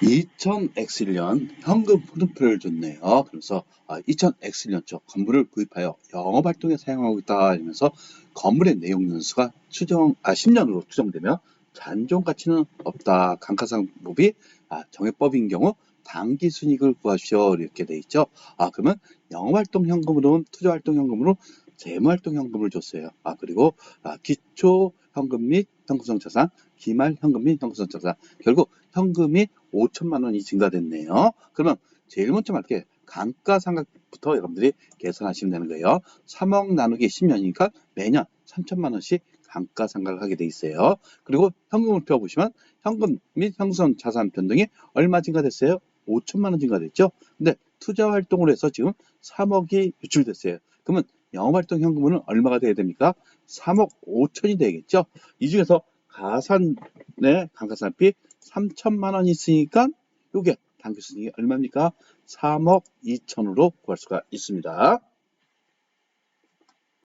2000X1년 현금 흐름표를 줬네요. 그래서 2000X1년 저 건물을 구입하여 영업 활동에 사용하고 있다 이러면서 건물의 내용 연수가 추정 아 10년으로 추정되며 잔존 가치는 없다. 감가상법이 아, 정액법인 경우 당기 순이익을 구하시오 이렇게 돼 있죠. 아 그러면 영업 활동 현금으로 투자 활동 현금으로 재무 활동 현금을 줬어요. 아 그리고 아, 기초 현금 및 현금성 자산, 기말 현금 및 현금성 자산 결국 현금이 5천만 원이 증가됐네요. 그러면 제일 먼저 말게 감가상각부터 여러분들이 계산하시면 되는 거예요. 3억 나누기 10년이니까 매년 3천만 원씩 감가상각을 하게 돼 있어요. 그리고 현금을 펴보시면 현금 및 현금 자산 변동이 얼마 증가됐어요? 5천만 원 증가됐죠. 근데 투자 활동을 해서 지금 3억이 유출됐어요. 그러면 영업활동 현금은 얼마가 돼야 됩니까? 3억 5천이 되겠죠. 이 중에서 가산의 감가상각비 3천만 원이 있으니까 이게 당기순이익이 얼마입니까? 3억 2천으로 구할 수가 있습니다.